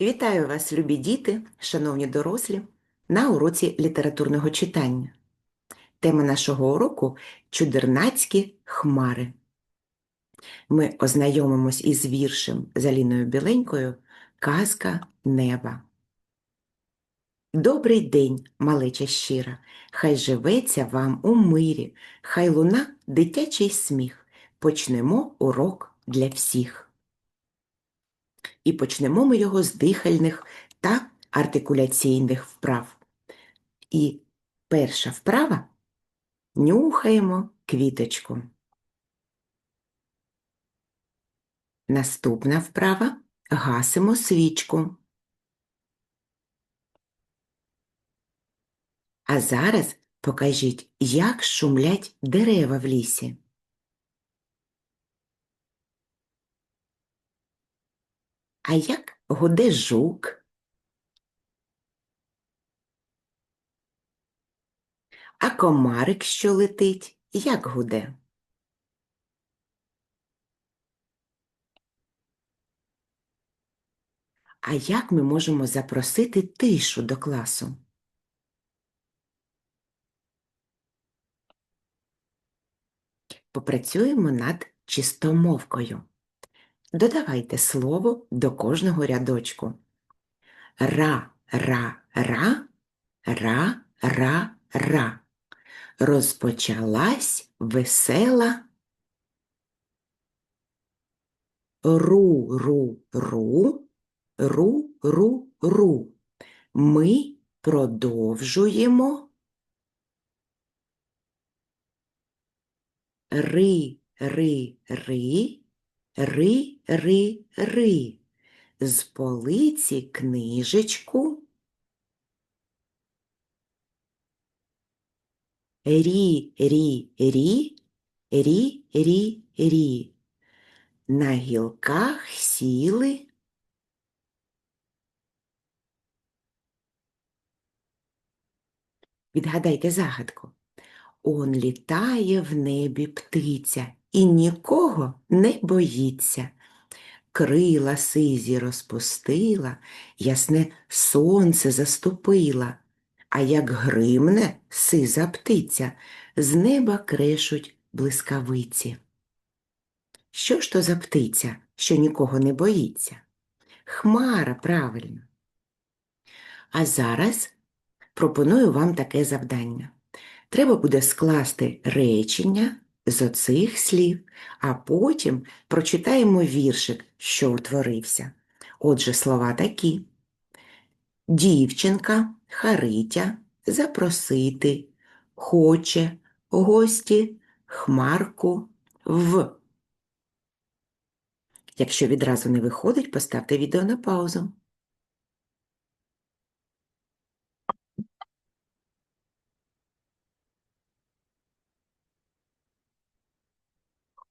Вітаю вас, любі діти, шановні дорослі, на уроці літературного читання. Тема нашого уроку чудернацькі хмари. Ми ознайомимось із віршем з Аліною Біленькою Казка неба. Добрий день, малеча щира, хай живеться вам у мирі, хай луна дитячий сміх. Почнемо урок для всіх. І почнемо ми його з дихальних та артикуляційних вправ. І перша вправа нюхаємо квіточку. Наступна вправа гасимо свічку. А зараз покажіть, як шумлять дерева в лісі. А як гуде жук? А комарик, що летить, як гуде? А як ми можемо запросити тишу до класу? Попрацюємо над чистомовкою. Додавайте слово до кожного рядочку. Ра, ра, ра, ра, ра, ра. Розпочалась весела. Ру, ру, ру, ру, ру, ру. Ми продовжуємо. Ри, ри, ри, ри, ри, ри. З полиці книжечку. Рі, рі, рі, рі, рі, рі. На гілках сіли. Відгадайте загадку. Он літає в небі птиця і нікого не боїться. Крила сизі розпустила, ясне сонце заступила, а як гримне сиза птиця, з неба крешуть блискавиці. Що ж то за птиця, що нікого не боїться? Хмара, правильно. А зараз пропоную вам таке завдання. Треба буде скласти речення з оцих слів, а потім прочитаємо віршик, що утворився. Отже, слова такі: дівчинка, Харитя, запросити, хоче, гості, хмарку, в. Якщо відразу не виходить, поставте відео на паузу.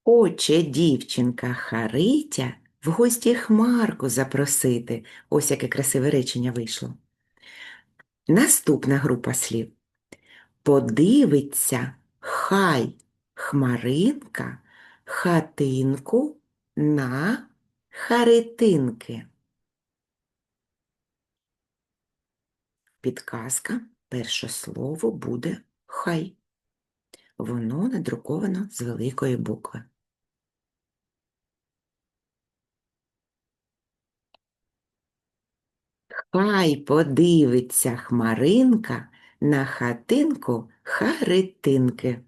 Хоче дівчинка Харитя в гості Хмарку запросити. Ось яке красиве речення вийшло. Наступна група слів. Подивиться хай хмаринка хатинку на харитинки. Підказка. Перше слово буде хай. Воно надруковано з великої букви. Хай подивиться хмаринка на хатинку харитинки.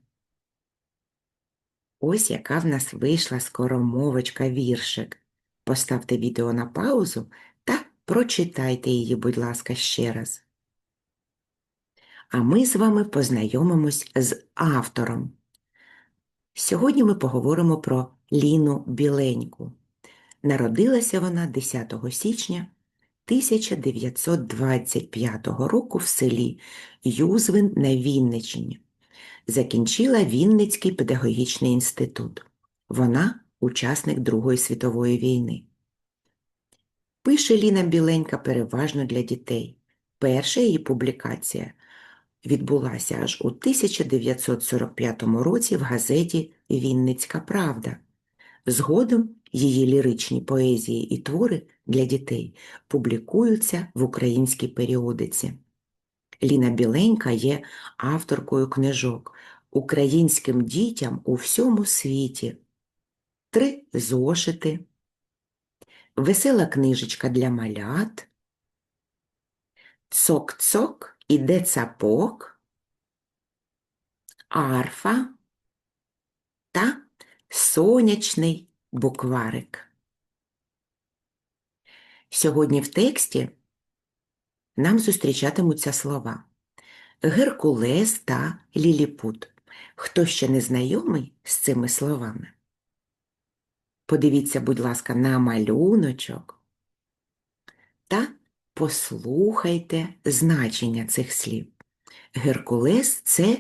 Ось яка в нас вийшла скоромовочка віршик. Поставте відео на паузу та прочитайте її, будь ласка, ще раз. А ми з вами познайомимось з автором. Сьогодні ми поговоримо про Ліну Біленьку. Народилася вона 10 січня 1925 року в селі Юзвин на Вінниччині. Закінчила Вінницький педагогічний інститут. Вона учасник Другої світової війни. Пише Ліна Біленька переважно для дітей. Перша її публікація відбулася аж у 1945 році в газеті Вінницька Правда. Згодом Її ліричні поезії і твори для дітей публікуються в українській періодиці. Ліна Біленька є авторкою книжок Українським дітям у всьому світі. Три зошити, весела книжечка для малят, цок-цок іде цапок, арфа та сонячний букварик. Сьогодні в тексті нам зустрічатимуться слова Геркулес та Ліліпут. Хто ще не знайомий з цими словами? Подивіться, будь ласка, на малюночок та послухайте значення цих слів. Геркулес це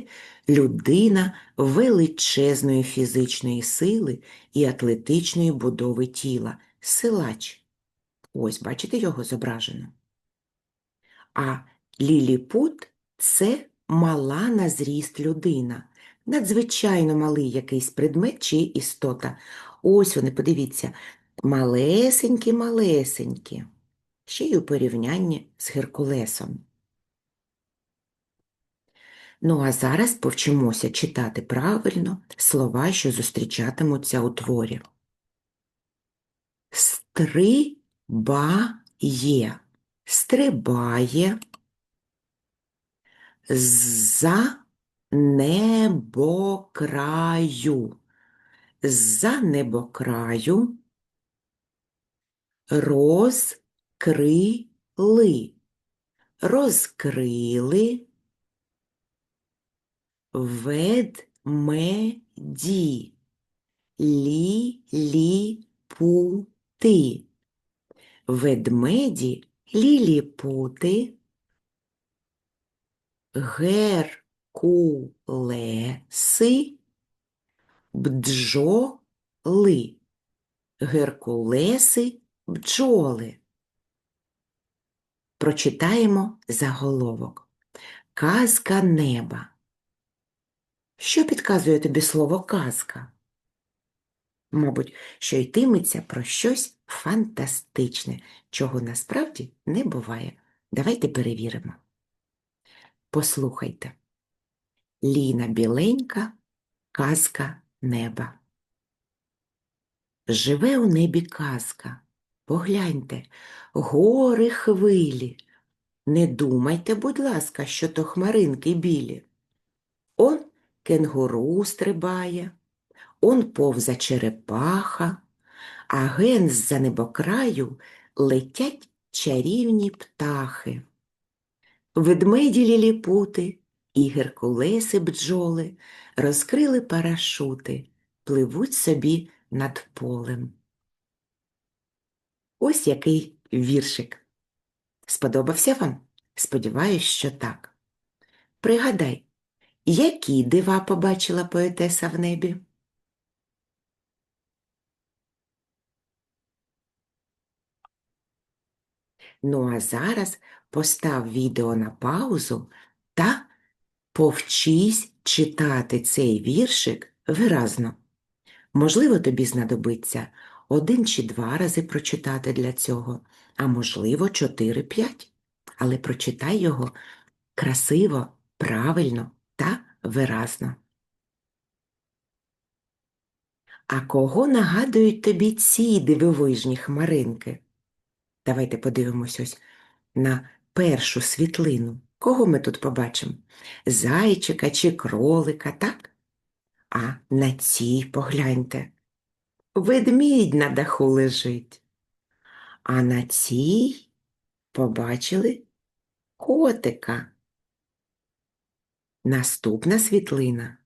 людина величезної фізичної сили і атлетичної будови тіла, силач. Ось, бачите його зображено. А ліліпут це мала на зріст людина, надзвичайно малий якийсь предмет чи істота. Ось вони, подивіться, малесенькі-малесенькі, ще й у порівнянні з Геркулесом. Ну а зараз повчимося читати правильно слова, що зустрічатимуться у творі. Стрибає, стрибає за небокраю, за небокраю розкрили, розкрили ведмеді, ліліпути, ведмеді, ліліпути, геркулеси, бджоли, геркулеси, бджоли. Прочитаємо заголовок. Казка неба. Що підказує тобі слово казка? Мабуть, що йтиметься про щось фантастичне, чого насправді не буває. Давайте перевіримо. Послухайте. Ліна біленька, казка неба. Живе у небі казка. Погляньте, гори хвилі. Не думайте, будь ласка, що то хмаринки білі. Кенгуру стрибає, он повза черепаха, а ген з-за небокраю летять чарівні птахи. Ведмеді ліліпути і геркулеси бджоли розкрили парашути, пливуть собі над полем. Ось який віршик. Сподобався вам? Сподіваюсь, що так. Пригадай, які дива побачила поетеса в небі? Ну а зараз постав відео на паузу та повчись читати цей віршик виразно. Можливо, тобі знадобиться один чи два рази прочитати для цього, а можливо, чотири-п'ять. Але прочитай його красиво, правильно та виразно. А кого нагадують тобі ці дивовижні хмаринки? Давайте подивимось ось на першу світлину. Кого ми тут побачимо? Зайчика чи кролика, так? А на цій погляньте. Ведмідь на даху лежить. А на цій побачили котика. Наступна світлина.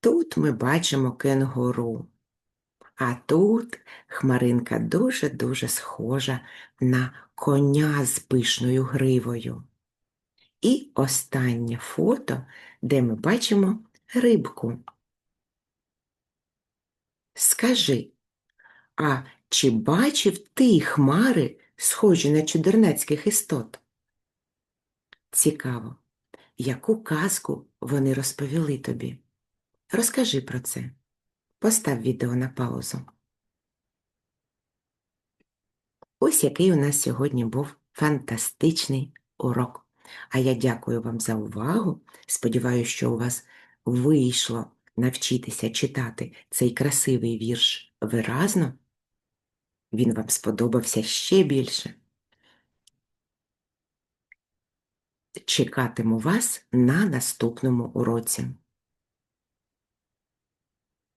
Тут ми бачимо кенгуру, а тут хмаринка дуже-дуже схожа на коня з пишною гривою. І останнє фото, де ми бачимо рибку. Скажи, а чи бачив ти хмари, схожі на чудернацьких істот? Цікаво яку казку вони розповіли тобі. Розкажи про це. Постав відео на паузу. Ось який у нас сьогодні був фантастичний урок. А я дякую вам за увагу. Сподіваюся, що у вас вийшло навчитися читати цей красивий вірш виразно. Він вам сподобався ще більше. Чекатиму вас на наступному уроці.